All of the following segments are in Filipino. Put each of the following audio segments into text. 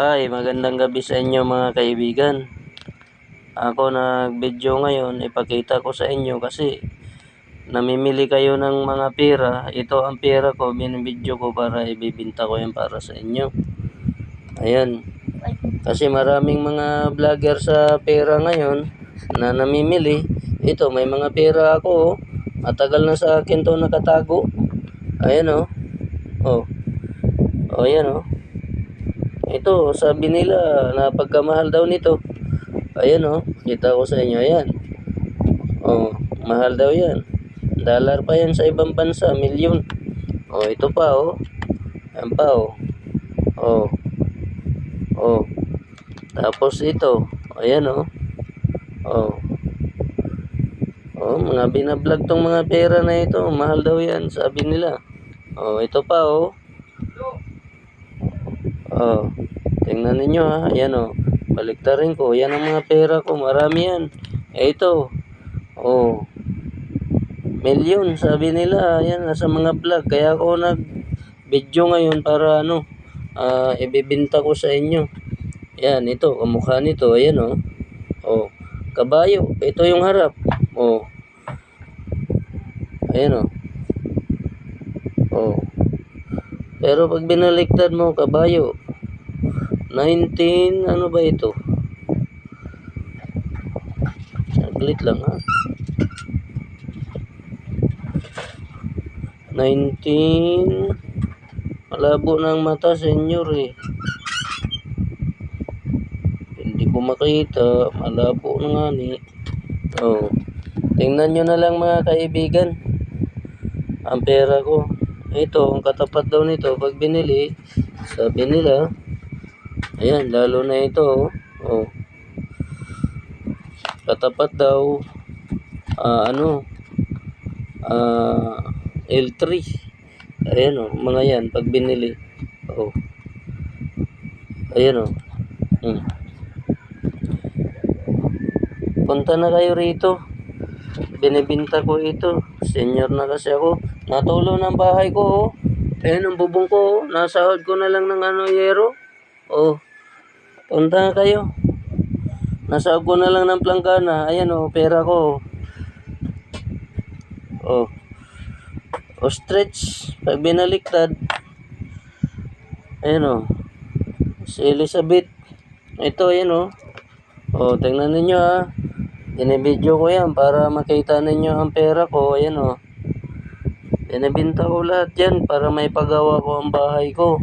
Hi, magandang gabi sa inyo mga kaibigan. Ako nag-video ngayon, ipakita ko sa inyo kasi namimili kayo ng mga pera. Ito ang pera ko, binibidyo ko para ibibinta ko yan para sa inyo. Ayan. Kasi maraming mga vlogger sa pera ngayon na namimili. Ito, may mga pera ako. oh. Matagal na sa akin to nakatago. Ayan oh. Oh. Oh, ayan oh. Ito, sabi nila na pagkamahal daw nito. Ayan oh, kita ko sa inyo, ayan. Oh, mahal daw yan. Dollar pa yan sa ibang bansa, milyon. Oh, ito pa oh. Ayan pa oh. Oh. Oh. Tapos ito, ayan oh. Oh. Oh, mga binablog tong mga pera na ito. Mahal daw yan, sabi nila. Oh, ito pa oh. Oh, tingnan ninyo ha. Ayan oh. Baliktarin ko. Yan ang mga pera ko. Marami yan. Eh ito. Oh. Milyon sabi nila. Ayan nasa mga vlog. Kaya ako nag video ngayon para ano ah, ibibinta ko sa inyo. Yan ito. Kamukha nito. Ayan oh. Oh. Kabayo. Ito yung harap. Oh. Ayan oh. Oh. Pero pag binaliktad mo, kabayo. 19, ano ba ito? Saglit lang ha. 19, malabo ng mata, senyor eh. Hindi ko makita, malabo na nga ni. Oh. Tingnan nyo na lang mga kaibigan. Ang pera ko. Ito, ang katapat daw nito, pag binili, sabi nila, ayan, lalo na ito, oh. oh. Katapat daw, ah, ano, ah, L3. Ayan, oh, mga yan, pag binili. Oh. Ayan, oh. Hmm. Punta na kayo rito. Binibinta ko ito. Senior na kasi ako. Natulo ng bahay ko, oh. Ayan ang bubong ko, oh. Nasahod ko na lang ng ano, yero. Oh. Punta na kayo. Nasahod ko na lang ng planggana. Ayan, oh, pera ko. Oh. Ostrich. Pag binaliktad. Ayan, oh. Si Elizabeth. Ito, ayan, oh. Oh, tingnan ninyo, ha. Binibidyo ko yan para makita ninyo ang pera ko. Ayan, oh. Binibinta ko lahat yan para may pagawa ko ang bahay ko.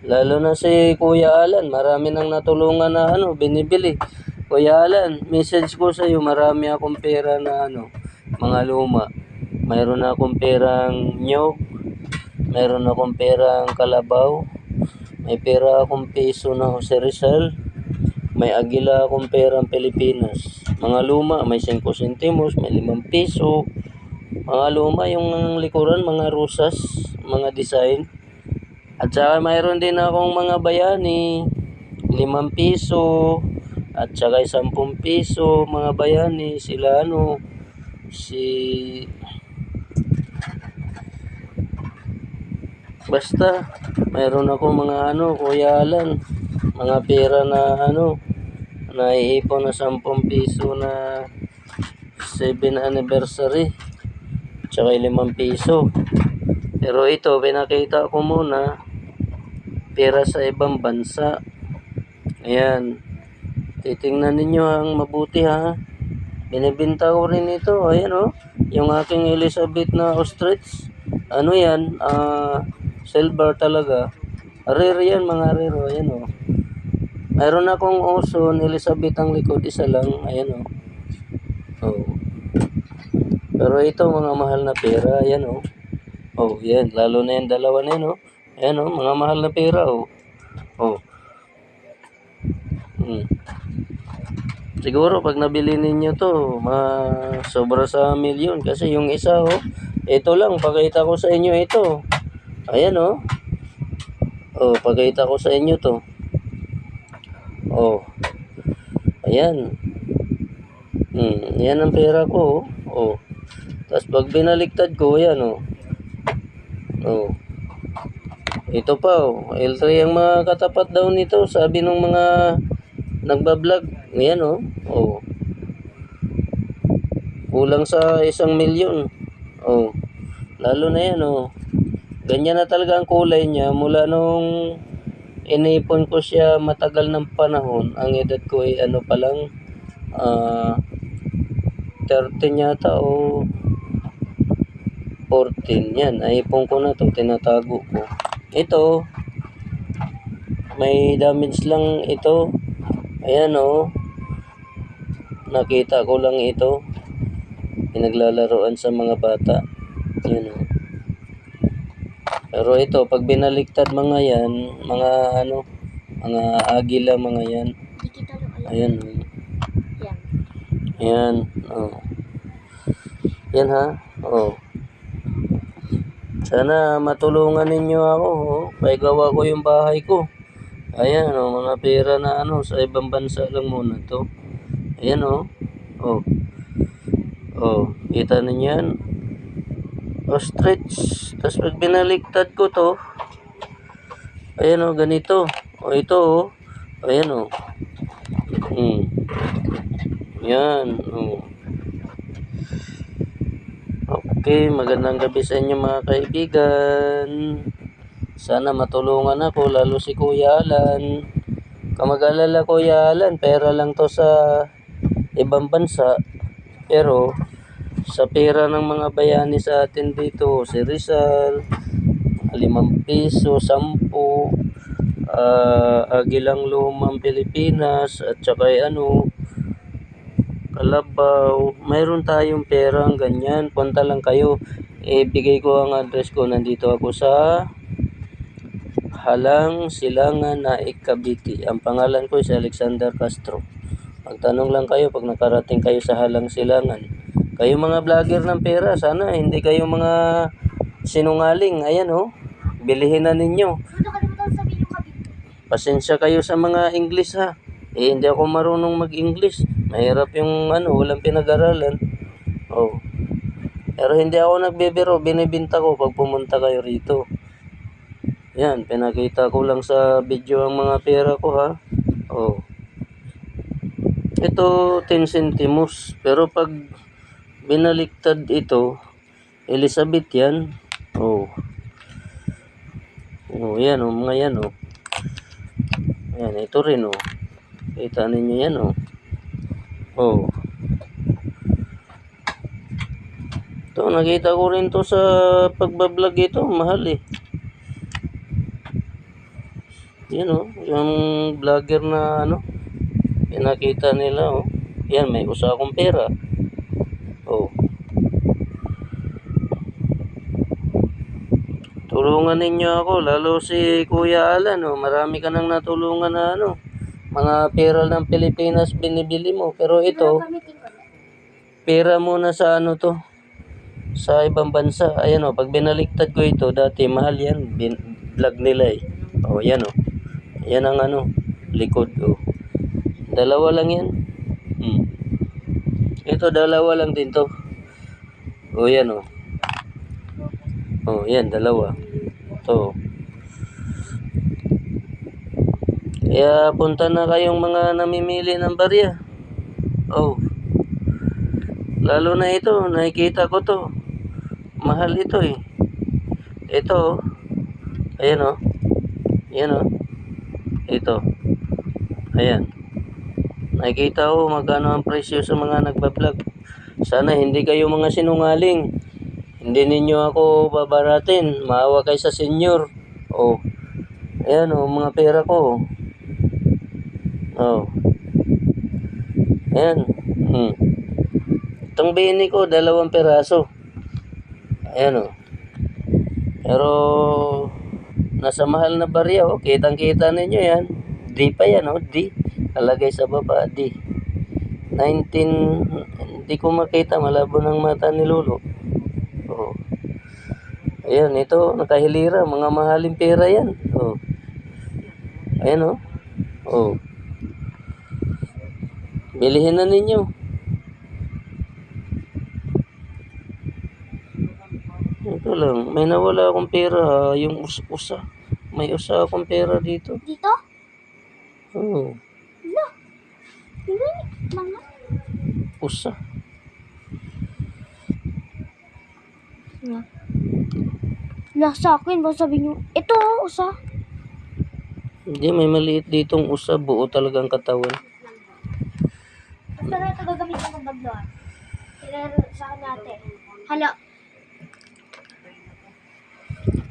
Lalo na si Kuya Alan, marami nang natulungan na ano, binibili. Kuya Alan, message ko sa iyo, marami akong pera na ano, mga luma. Mayroon akong perang nyog, mayroon akong perang kalabaw, may pera akong piso na Jose Rizal, may agila akong perang Pilipinas. Mga luma, may 5 centimos, may 5 piso, mga luma yung likuran, mga rusas, mga design. At saka mayroon din akong mga bayani, 5 piso, at saka 10 piso, mga bayani, sila ano, si... Basta, mayroon ako mga ano, Kuya Alan, mga pera na ano, naiipon na 10 piso na 7 anniversary tsaka 5 piso. Pero ito pinakita ko muna pera sa ibang bansa. Ayan. Titingnan ninyo ang mabuti ha? Binibinta ko rin ito. Ayan oh. Yung aking Elizabeth na ostrich. Ano yan? Ah silver talaga. Rare yan mga rare oh. ayan oh. Mayroon akong oso Elizabeth ang likod. Isa lang. Ayan oh. Oh. Pero ito mga mahal na pera, yan oh. Oh, yan, lalo na yan dalawa na yan oh. Ayan oh, mga mahal na pera oh. Oh. Hmm. Siguro pag nabili ninyo to, ma sobra sa milyon kasi yung isa oh, ito lang pakita ko sa inyo ito. Ayan oh. Oh, pakita ko sa inyo to. Oh. Ayan. Hmm, yan ang pera ko oh. Oh. Tapos pag binaliktad ko, yan oh. Oh. Ito pa oh, L3 ang mga katapat daw nito, sabi ng mga nagbablog. Ayan oh. Oh. Kulang sa isang milyon. Oh. Lalo na yan oh. Ganyan na talaga ang kulay niya mula nung inipon ko siya matagal ng panahon. Ang edad ko ay ano pa lang ah 13 yata o 14 yan. Naipon ko na to, tinatago ko. Ito, may damage lang ito. Ayan oh. Nakita ko lang ito. Pinaglalaroan sa mga bata. Yan oh. Pero ito, pag binaliktad mga yan, mga ano, mga agila mga yan. Ayan oh. Yan. Ayan, oh. Yan ha, oh. Sana matulungan ninyo ako, oh. Paigawa ko yung bahay ko. Ayan, oh, mga pera na ano, sa ibang bansa lang muna to. Ayan, oh. Oh. Oh, kita ninyo. Ostrich. Tapos pag binaliktad ko to, ayan, oh, ganito. Oh, ito, oh. Ayan, oh. Hmm. Yan, oh. Okay, magandang gabi sa inyo mga kaibigan. Sana matulungan ako, lalo si Kuya Alan. Kamag-alala Kuya Alan, pera lang to sa ibang bansa. Pero sa pera ng mga bayani sa atin dito, si Rizal, limang piso, sampu, ah agilang lumang Pilipinas, at saka ano, Kalabaw, mayroon tayong perang ganyan. Punta lang kayo. Ibigay ko ang address ko. Nandito ako sa Halang Silangan na Cavite. Ang pangalan ko si Alexander Castro. Magtanong lang kayo pag nakarating kayo sa Halang Silangan. Kayo mga vlogger ng pera, sana hindi kayo mga sinungaling. Ayan oh, bilihin na ninyo. Pasensya kayo sa mga English ha. Eh, hindi ako marunong mag-English. Mahirap yung ano, walang pinag-aralan. Oh. Pero hindi ako nagbibiro, binibinta ko pag pumunta kayo rito. Yan, pinakita ko lang sa video ang mga pera ko ha. Oh. Ito 10 centimos, pero pag binaliktad ito, Elizabeth yan. Oh. Oh, yan oh, mga yan oh. Yan, ito rin oh. Kita ninyo yan oh. Oh. Ito, nakita ko rin to sa pagbablog ito. Mahal eh. Yan oh. Yung vlogger na ano. Pinakita nila oh. Yan, may usa akong pera. Oh. Tulungan ninyo ako, lalo si Kuya Alan, oh. marami ka nang natulungan na ano, mga pera ng Pilipinas binibili mo. Pero ito, pera muna sa ano to, sa ibang bansa. Ayan o, pag binaliktad ko ito, dati mahal yan, bin, vlog nila eh. O, yan o. Yan ang ano, likod o. Dalawa lang yan. Hmm. Ito, dalawa lang din to. O, yan o. O, yan, dalawa. To. Kaya punta na kayong mga namimili ng barya. Oh. Lalo na ito, nakikita ko to. Mahal ito eh. Ito, oh. ayan oh. Ayan oh. Ito. Ayan. Nakikita ko magkano ang presyo sa mga nagbablog. Sana hindi kayo mga sinungaling. Hindi ninyo ako babaratin. Maawa kayo sa senior. Oh. Ayan oh, mga pera ko. Oh. Ayan. Hmm. Itong bini ko, dalawang peraso. Ayan o. Pero, nasa mahal na barya o. Kitang-kita ninyo yan. D pa yan o. D. Kalagay sa baba, D. 19, hindi ko makita. Malabo ng mata ni Lolo. O. Ayan, ito, nakahilira. Mga mahaling pera yan. O. Ayan o. O. Bilihin na ninyo. Ito lang, may nawala akong pera yung us-usa. May usa akong pera dito. Dito? Oo, Wala. Hindi. Mga. usa. Wala. Wala sa akin. Baka sabi niyo, ito oh, usa. Hindi, may maliit ditong usa. Buo talagang katawan. Pero ito gagamitin ng baglo. ah. Pero sa natin. Hala.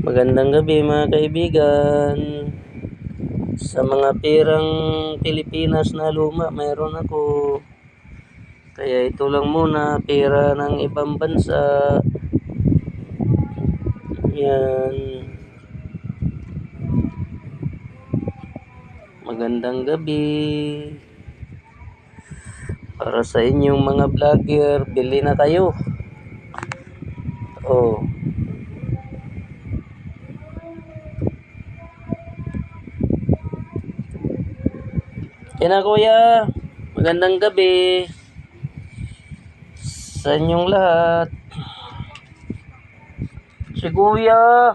Magandang gabi mga kaibigan. Sa mga perang Pilipinas na luma, mayroon ako. Kaya ito lang muna, pera ng ibang bansa. Yan. Magandang gabi. Para sa inyong mga vlogger, bili na kayo. Oh. Yan na kuya. Magandang gabi. Sa inyong lahat. Si kuya.